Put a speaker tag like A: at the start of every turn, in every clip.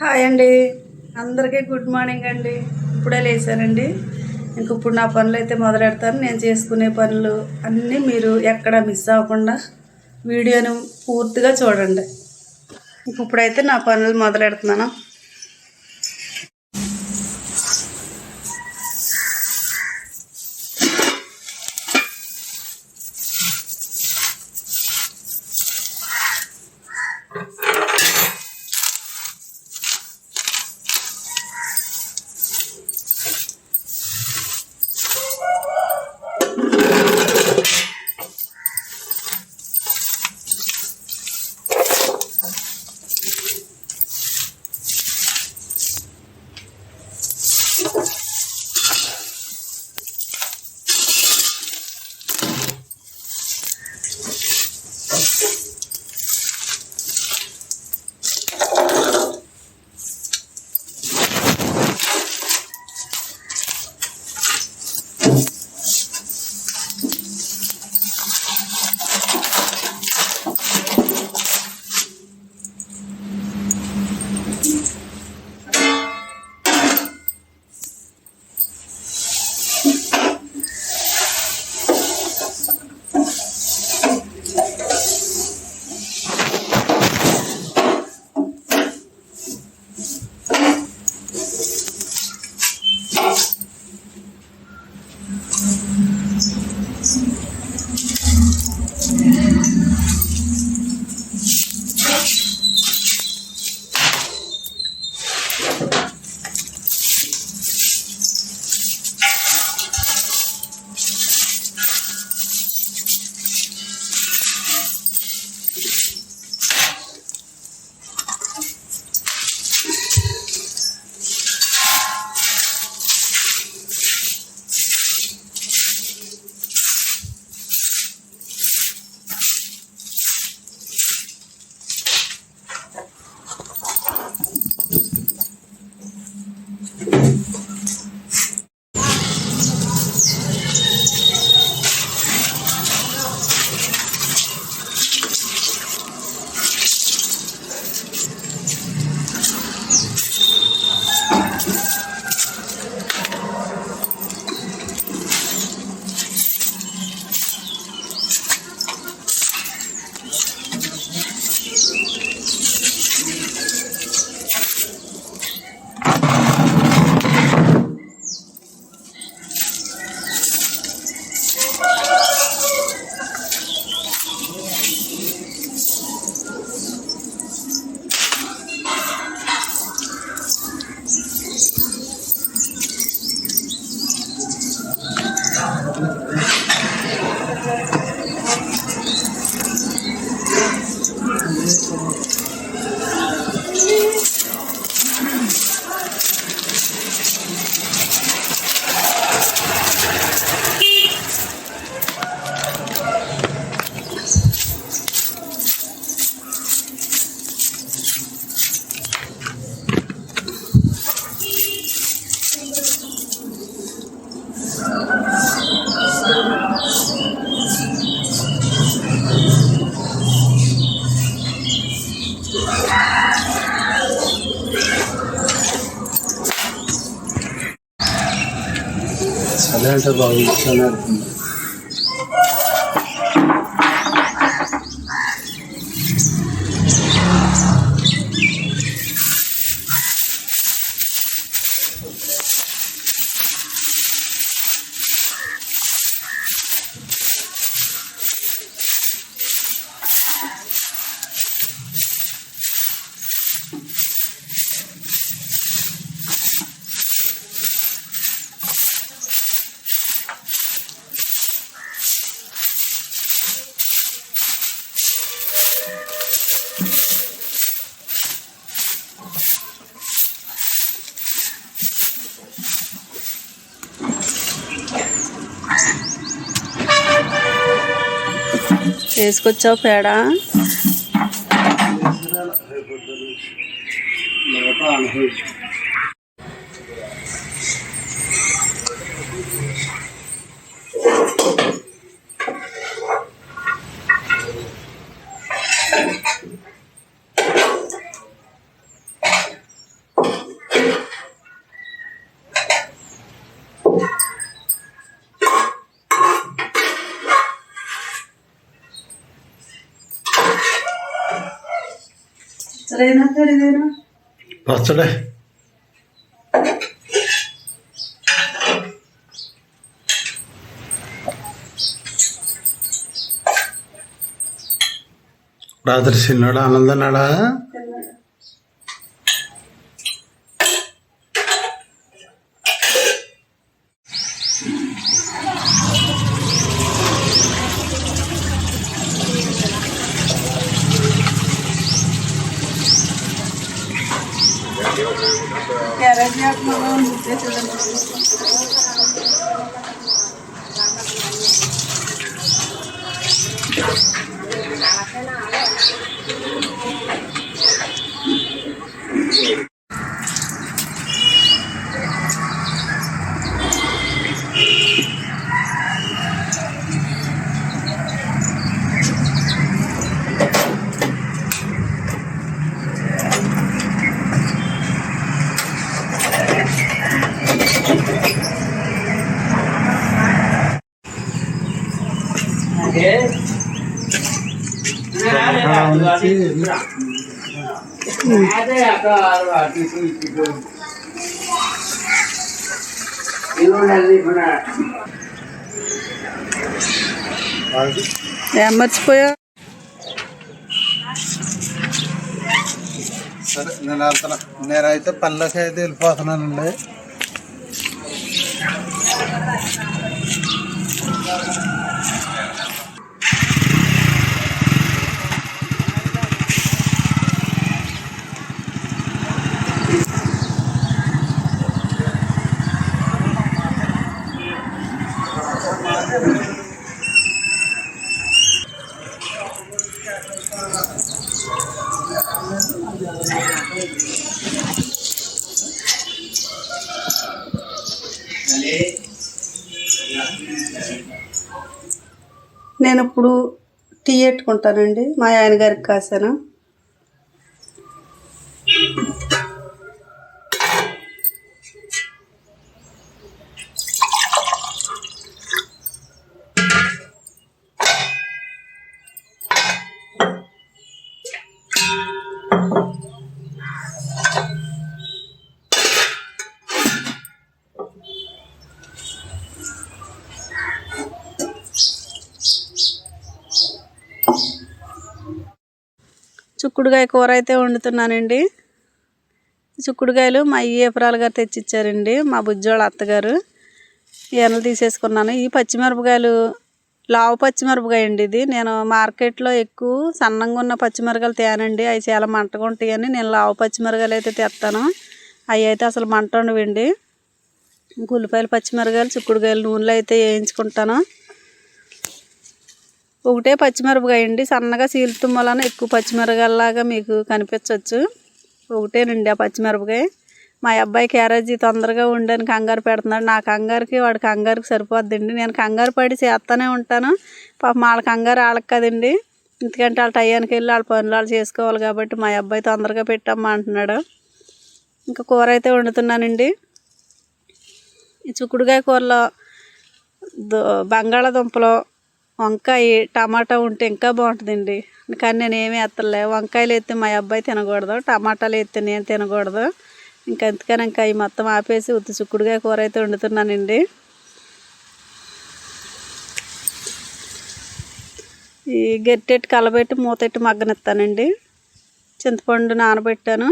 A: Hi అండి. అందరికీ good morning అండి. ఇప్పుడే లేచానండి. ఇంక ఇప్పుడు నా పనులు అయితే మొదలెడతాను. నేను చేసుకునే పనులు అన్నీ మీరు ఎక్కడ మిస్ అవ్వకుండా వీడియోని పూర్తిగా చూడండి. ఇంక ఇప్పుడైతే నా పనులు మొదలెడుతున్నాను.
B: చలి అంటే బాగా ఇష్టం అవుతుంది
A: వేసుకొచ్చావు పేడ?
B: లోపల అనుభవం
A: పచ్చడైనా కరిదేనా
B: రాత్రి చిన్నాడు ఆనందన్నాడా
A: క్యారెట్ చేస్తున్నాను చూడండి ఏం మర్చిపోయా
B: సరే నేను వెళ్తున్నా నేనైతే పనిలోకి అయితే వెళ్ళిపోతున్నానండి
A: పెట్టుకుంటానండి. మా ఆయన గారికి కాసాను? చిక్కుడుకాయ కూర అయితే వండుతున్నానండి. చిక్కుడుకాయలు మా ఈయపురాలు గారు తెచ్చిచ్చారండి. మా బుజ్జోళ్ళ అత్తగారు ఎనలు తీసేసుకున్నాను. ఈ పచ్చిమిరపకాయలు లావు పచ్చిమిరపకాయ అండి ఇది. నేను మార్కెట్లో ఎక్కువ సన్నంగా ఉన్న పచ్చిమిరకాయలు తేనండి. అవి చాలా మంటగా ఉంటాయని నేను లావు పచ్చిమిరకాయలు అయితే తెస్తాను అవి అయితే అసలు మంట ఉండవండి ఉల్లిపాయలు పచ్చిమిరపకాయలు చిక్కుడుకాయలు నూనెలో అయితే వేయించుకుంటాను. ఒకటే పచ్చిమిరపకాయ అండి సన్నగా సీలుతుమ్మలన ఎక్కువ పచ్చిమిరపకాయలాగా మీకు కనిపించవచ్చు ఒకటేనండి ఆ పచ్చిమిరపకాయ. మా అబ్బాయి క్యారేజీ తొందరగా ఉండని కంగారు పెడుతున్నాడు. నా కంగారుకి వాడి కంగారుకి సరిపోద్దండి. నేను కంగారు పడి చేస్తూనే ఉంటాను. పాప వాళ్ళ కంగారు వాళ్ళకి కదండి. ఎందుకంటే వాళ్ళ టయానికి వెళ్ళి వాళ్ళ పనులు వాళ్ళు చేసుకోవాలి కాబట్టి మా అబ్బాయి తొందరగా పెట్టమ్మా అంటున్నాడు. ఇంకా కూర అయితే వండుతున్నానండి. ఈ చిక్కుడుకాయ కూరలో దో బంగాళాదుంపలు వంకాయ టమాటా ఉంటే ఇంకా బాగుంటుందండి. కానీ నేను ఏమీ ఎత్తలే. వంకాయలు ఎత్తే మా అబ్బాయి తినకూడదు టమాటాలు ఎత్తే నేను తినకూడదు. ఇంకా అందుకని ఇంకా ఈ మొత్తం ఆపేసి ఉత్తి చిక్కుడుకాయ కూర అయితే వండుతున్నానండి. ఈ గట్టెట్టి కలబెట్టి మూతెట్టి మగ్గనిస్తానండి. చింతపండు నానబెట్టాను.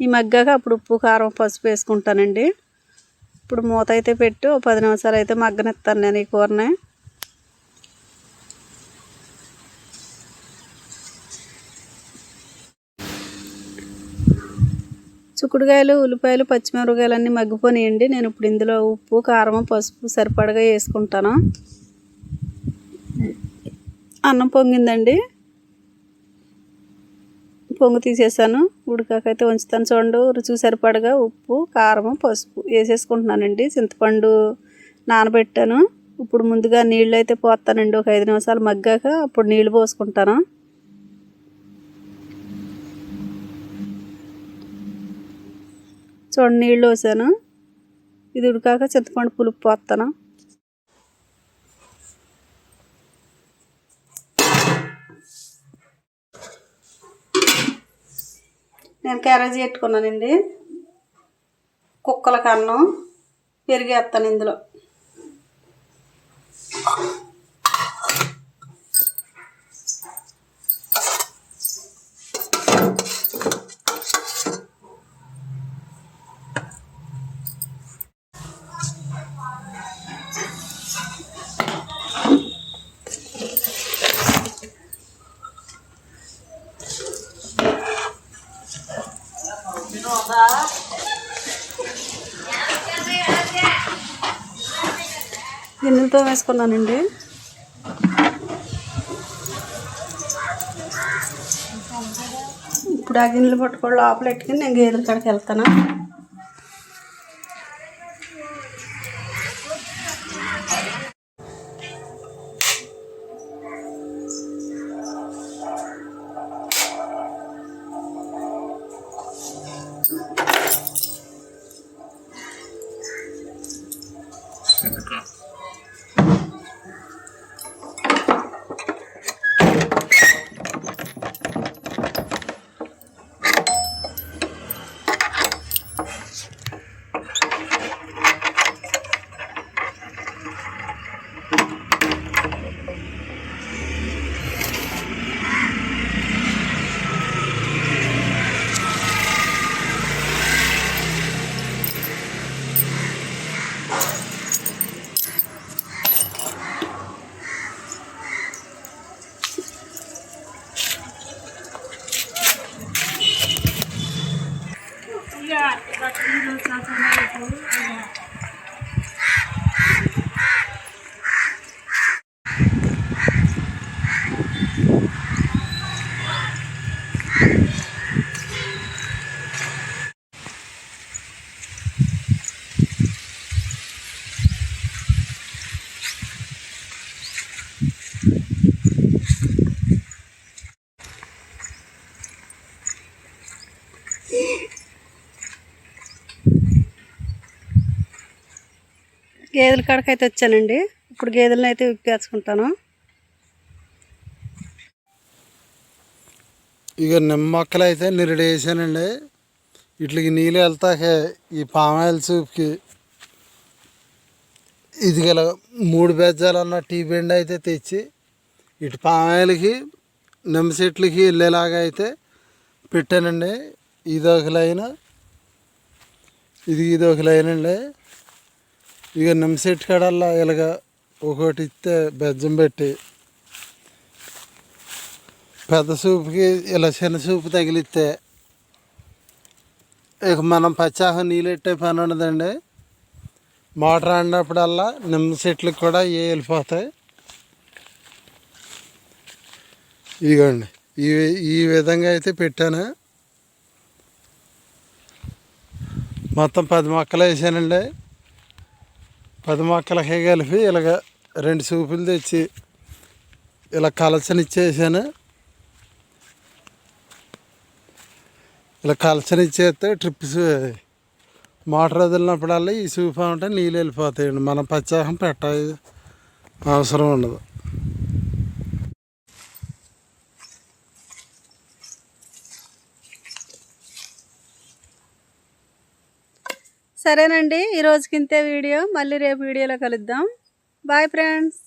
A: ఈ మగ్గాక అప్పుడు ఉప్పు కారం పసుపు వేసుకుంటానండి. ఇప్పుడు మూత అయితే పెట్టి ఓ పది నిమిషాలు అయితే మగ్గనిస్తాను నేను ఈ కూరని. చిక్కుడుకాయలు ఉల్లిపాయలు పచ్చిమిరపకాయలు అన్నీ మగ్గిపోనియండి. నేను ఇప్పుడు ఇందులో ఉప్పు కారం పసుపు సరిపడగా వేసుకుంటాను. అన్నం పొంగిందండి. పొంగు తీసేసాను ఉడకాకైతే ఉంచుతాను చూడండి. రుచికి సరిపడగా ఉప్పు కారం పసుపు వేసేసుకుంటున్నానండి. చింతపండు నానబెట్టాను. ఇప్పుడు ముందుగా నీళ్ళు అయితే పోస్తానండి. ఒక ఐదు నిమిషాలు మగ్గాక అప్పుడు నీళ్ళు పోసుకుంటాను. చూడండి నీళ్ళు పోసాను. ఇది ఉడకాక చింతపండు పులుపు పోస్తాను. నేను క్యారేజీ పెట్టుకున్నానండి. కుక్కల కన్నం పెరిగేస్తాను ఇందులో. గిన్నెలతో వేసుకున్నానండి. ఇప్పుడు ఆ గిన్నెలు పట్టుకొని లోపల పెట్టుకుని నేను గేదెల కాడికి వెళ్తాను? Thank you. గేదెల కాడకైతే వచ్చానండి. ఇప్పుడు గేదెలను అయితే విప్పేసుకుంటాను.
B: ఇక నిమ్మ మొక్కలు అయితే నిరుడు వేసానండి వీటికి నీళ్ళు వెళ్తాక ఈ పామాయిల్ సూప్కి ఇది గల మూడు బెజ్జాలన్న టీ బెండ్ అయితే తెచ్చి ఇటు పామాయిల్కి నిమ్మ చెట్లకి వెళ్ళేలాగా అయితే పెట్టానండి. ఇది ఒక లైన్ ఇది ఇది ఒక లైన్ అండి ఇక నిమ్మ చెట్టు కాడల్లా ఇలాగ ఒకటి ఇస్తే బెజ్జం పెట్టి పెద్ద సూపుకి ఇలా చిన్న సూపు తగిలిస్తే ఇక మనం పచ్చాహం నీళ్ళెట్టే పని ఉండదండి. మోటార్ ఆడినప్పుడల్లా నిమ్మ చెట్లకు కూడా ఏ వెళ్ళిపోతాయి. ఇదిగోండి ఈ ఈ విధంగా అయితే పెట్టాను. మొత్తం పది మొక్కలు వేసానండి. పది మొక్కలకే కలిపి ఇలాగ రెండు సూపులు తెచ్చి ఇలా కలచనిచ్చేసాను. ఇలా కలచనిచ్చేస్తే ట్రిప్స్ మోటార్ వదిలినప్పుడల్లా ఈ సూపు ఉంటే నీళ్ళు వెళ్ళిపోతాయండి. మనం పచ్చాహం పెట్ట అవసరం ఉండదు.
A: సరేనండి ఈ రోజుకి ఇంతే వీడియో మళ్ళీ రేపు వీడియోలో కలుద్దాం. Bye friends.